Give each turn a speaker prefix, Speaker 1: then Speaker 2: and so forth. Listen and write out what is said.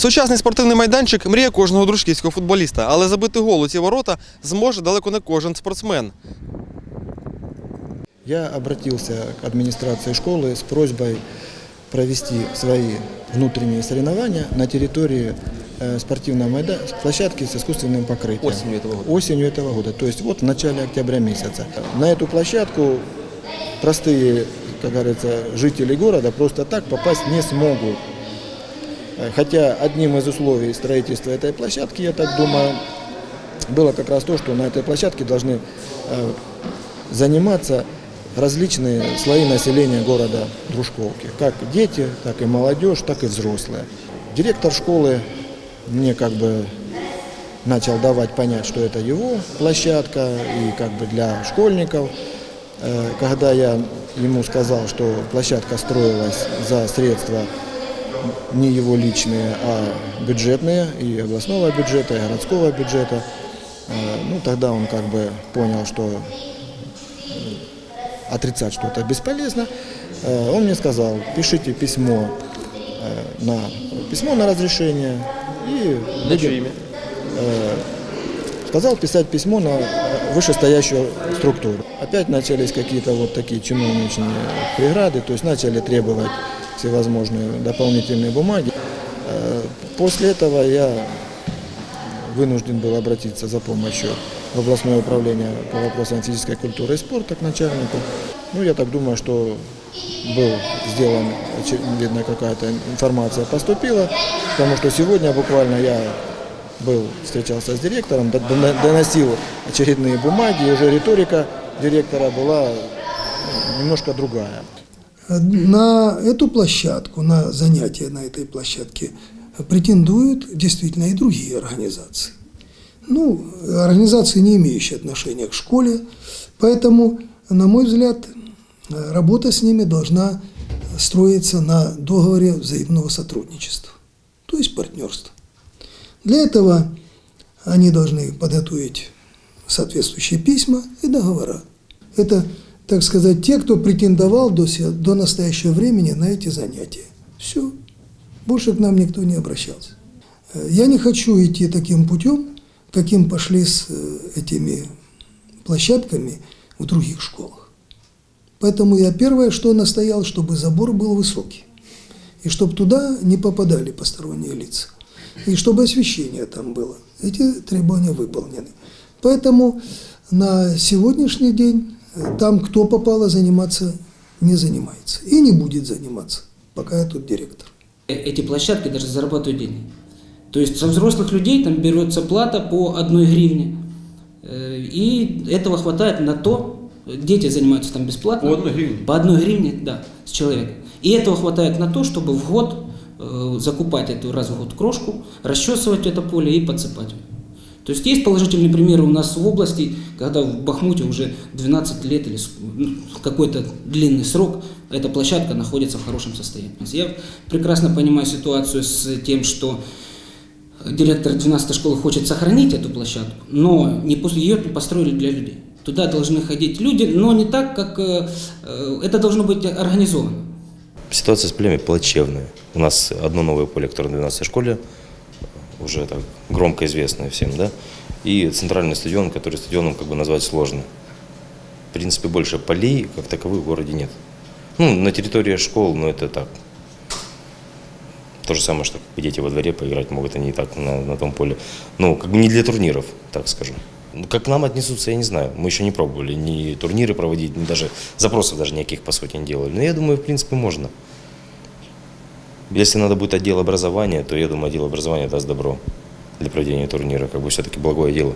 Speaker 1: Сучасний спортивний майданчик мрія кожного дружківського футболіста, але забити гол у ці ворота зможе далеко не кожен спортсмен.
Speaker 2: Я обратился к администрации школы с просьбой провести свои внутренние соревнования на территории э, спортивного майдана, площадки с искусственным покрытием.
Speaker 1: Осенью этого года.
Speaker 2: Осенью этого года, то есть вот в начале октября месяца. На эту площадку простые, как говорится, жители города просто так попасть не смогут. Э, Хотя одним из условий строительства этой площадки, я так думаю, было как раз то, что на этой площадке должны э, заниматься различные слои населения города Дружковки. Как дети, так и молодежь, так и взрослые. Директор школы мне как бы начал давать понять, что это его площадка и как бы для школьников. Э, Когда я ему сказал, что площадка строилась за средства не его личные, а бюджетные, и областного бюджета, и городского бюджета, э, ну тогда он как бы понял, что отрицать, что это бесполезно. Э, Он мне сказал, пишите письмо э, на письмо на разрешение и
Speaker 1: На чье имя?
Speaker 2: э, сказал писать письмо на э, вышестоящую структуру. Опять начались какие-то вот такие чиновничные преграды, то есть начали требовать всевозможные дополнительные бумаги. Э, После этого я вынужден был обратиться за помощью в областное управление по вопросам физической культуры и спорта к начальнику. Ну, я так думаю, что был сделан, очевидно, какая-то информация поступила, потому что сегодня буквально я был, встречался с директором, доносил очередные бумаги, и уже риторика директора была немножко другая.
Speaker 3: На эту площадку, на занятия на этой площадке претендуют действительно и другие организации. Ну, организации, не имеющие отношения к школе, поэтому, на мой взгляд, работа с ними должна строиться на договоре взаимного сотрудничества, то есть партнерства. Для этого они должны подготовить соответствующие письма и договора. Это, так сказать, те, кто претендовал до, до настоящего времени на эти занятия. Все. Больше к нам никто не обращался. Э, Я не хочу идти таким путем, каким пошли с э, этими площадками в других школах. Поэтому я первое, что настоял, чтобы забор был высокий. И чтобы туда не попадали посторонние лица. И чтобы освещение там было. Эти требования выполнены. Поэтому на сегодняшний день там, кто попало, заниматься не занимается. И не будет заниматься, пока я тут директор.
Speaker 4: Э, Эти площадки даже зарабатывают деньги. То есть со взрослых людей там берется плата по одной гривне. Э, И этого хватает на то, дети занимаются там бесплатно.
Speaker 1: По одной гривне?
Speaker 4: По одной гривне, да, с человека. И этого хватает на то, чтобы в год э, закупать эту раз в год крошку, расчесывать это поле и подсыпать. То есть есть положительные примеры у нас в области, когда в Бахмуте уже 12 лет или ну, какой-то длинный срок эта площадка находится в хорошем состоянии. Я прекрасно понимаю ситуацию с тем, что директор 12 школы хочет сохранить эту площадку, но не после ее построили для людей. Туда должны ходить люди, но не так, как э, э, это должно быть организовано.
Speaker 5: Ситуация с полями плачевная. У нас одно новое поле, которое на 12 школе, уже так громко известное всем, да, и центральный стадион, который стадионом как бы назвать сложно. В принципе, больше полей, как таковых, в городе нет. Ну, на территории школ, но это так. То же самое, что дети во дворе поиграть могут, они и так на, на том поле. Ну, как бы не для турниров, так скажу. Ну, Как к нам отнесутся, я не знаю. Мы еще не пробовали ни турниры проводить, ни даже запросов даже никаких, по сути, не делали. Но я думаю, в принципе, можно. Если надо будет отдел образования, то я думаю, отдел образования даст добро для проведения турнира. Как бы все-таки благое дело.